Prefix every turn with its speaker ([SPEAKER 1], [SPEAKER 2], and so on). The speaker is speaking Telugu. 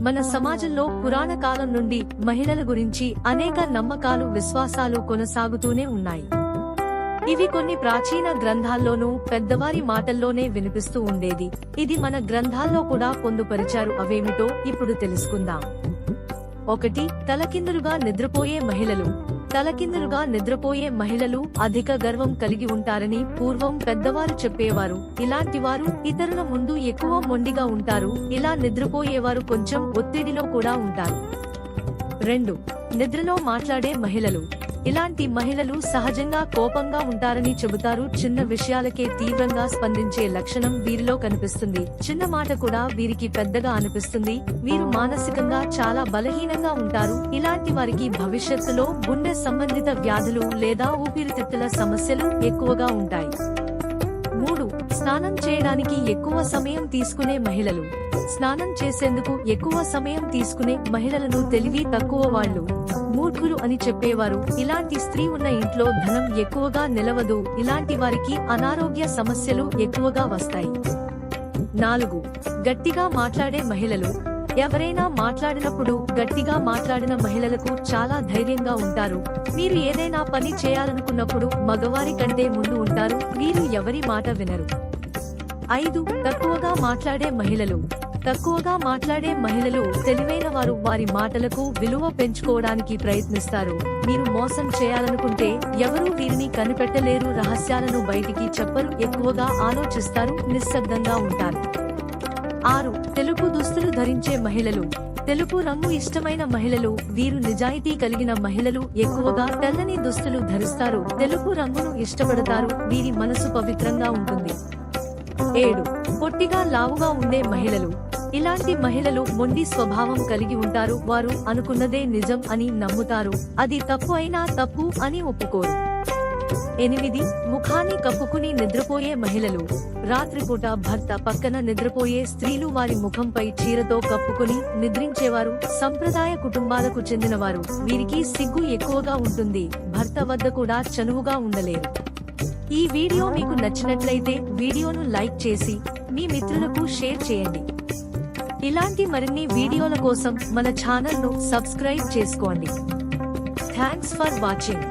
[SPEAKER 1] మన సమాజంలో పురాణ కాలం నుండి మహిళల గురించి అనేక నమ్మకాలు విశ్వాసాలు కొనసాగుతూనే ఉన్నాయి. ఇవి కొన్ని ప్రాచీన గ్రంథాల్లోనూ పెద్దవారి మాటల్లోనే వినిపిస్తూ ఉండేది. ఇది మన గ్రంథాల్లో కూడా పొందుపరిచారు అవేమిటో ఇప్పుడు తెలుసుకుందాం. ఒకటి తలకిందులుగా నిద్రపోయే మహిళలు. తలకిందులుగా నిద్రపోయే మహిళలు అధిక గర్వం కలిగి ఉంటారని పూర్వం పెద్దవారు చెప్పేవారు. ఇలాంటి వారు ఇతరుల ముందు ఎక్కువ మొండిగా ఉంటారు. ఇలా నిద్రపోయేవారు కొంచెం ఒత్తిడిలో కూడా ఉంటారు. రెండు నిద్రలో మాట్లాడే మహిళలు. ఇలాంటి మహిళలు సహజంగా కోపంగా ఉంటారని చెబుతారు. చిన్న విషయాలకే తీవ్రంగా స్పందించే లక్షణం వీరిలో కనిపిస్తుంది. చిన్న మాట కూడా వీరికి పెద్దగా అనిపిస్తుంది. వీరు మానసికంగా చాలా బలహీనంగా ఉంటారు. ఇలాంటి వారికి భవిష్యత్తులో గుండె సంబంధిత వ్యాధులు లేదా ఊపిరితిత్తుల సమస్యలు ఎక్కువగా ఉంటాయి. మూడు స్నానం చేయడానికి ఎక్కువ సమయం తీసుకునే మహిళలు. స్నానం చేసేందుకు ఎక్కువ సమయం తీసుకునే మహిళలను తెలివి తక్కువ వాళ్ళు. మూర్ఖులు అని చెప్పేవారు. ఇలాంటి స్త్రీ ఉన్న ఇంట్లో ధనం ఎక్కువగా నిలవదు. ఇలాంటి వారికి అనారోగ్య సమస్యలు ఎక్కువగా వస్తాయి. నాలుగు గట్టిగా మాట్లాడే మహిళలు. ఎవరైనా మాట్లాడినప్పుడు గట్టిగా మాట్లాడిన మహిళలకు చాలా ధైర్యంగా ఉంటారు. మీరు ఏదైనా పని చేయాలనుకున్నప్పుడు మగవారి కంటే ముందు ఉంటారు. వీరు ఎవరి మాట వినరు. ఐదు తక్కువగా మాట్లాడే మహిళలు. తక్కువగా మాట్లాడే మహిళలు తెలివైన వారు వారి మాటలకు విలువ పెంచుకోవడానికి ప్రయత్నిస్తారు. మీరు మోసం చేయాలనుకుంటే ఎవరూ వీరిని కనిపెట్టలేరు. రహస్యాలను బయటికి చెప్పరు. ఎక్కువగా ఆలోచిస్తారు. నిశ్శబ్దంగా ఉంటారు. ఆరు తెలుపు దుస్తులు ధరించే మహిళలు. తెలుపు రంగు ఇష్టమైన మహిళలు వీరు నిజాయితీ కలిగిన మహిళలు ఎక్కువగా తెల్లని దుస్తులు ధరిస్తారు. తెలుపు రంగును ఇష్టపడతారు. వీరి మనసు పవిత్రంగా ఉంటుంది. ఏడు పొట్టిగా లావుగా ఉండే మహిళలు. ఇలాంటి మహిళలు మొండి స్వభావం కలిగి ఉంటారు. వారు అనుకున్నదే నిజం అని నమ్ముతారు. అది తప్పు అయినా తప్పు అని ఒప్పుకోరు. ఎనిమిది ముఖాన్ని కప్పుకుని నిద్రపోయే మహిళలు. రాత్రిపూట భర్త పక్కన నిద్రపోయే స్త్రీలు వారి ముఖంపై చీరతో కప్పుకుని నిద్రించేవారు. సంప్రదాయ కుటుంబాలకు చెందినవారు. వీరికి సిగ్గు ఎక్కువగా ఉంటుంది. భర్త వద్ద కూడా చనువుగా ఉండలేరు. ఈ వీడియో మీకు నచ్చినట్లయితే వీడియోను లైక్ చేసి మీ మిత్రులకు షేర్ చేయండి. ఇలాంటి మరిన్ని వీడియోల కోసం మన ఛానల్ను సబ్స్క్రైబ్ చేసుకోండి. Thanks for watching